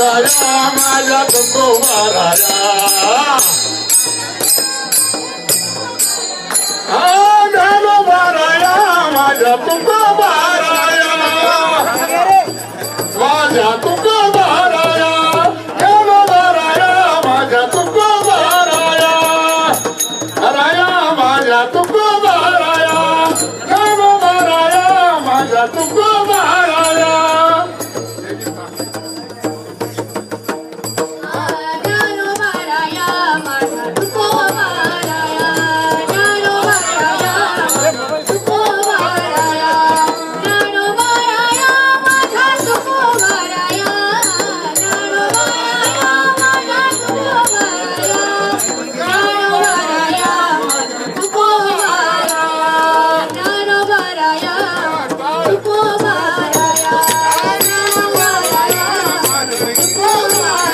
महाराजा माझा बंधू महाराजा झालो महाराजा माझा तुका महाराजा माझा तुका महाराजा झालो महाराजा माझा तुका महाराजा राजा माझा तुका महाराजा झालो महाराजा माझा तुका महाराजा Hola.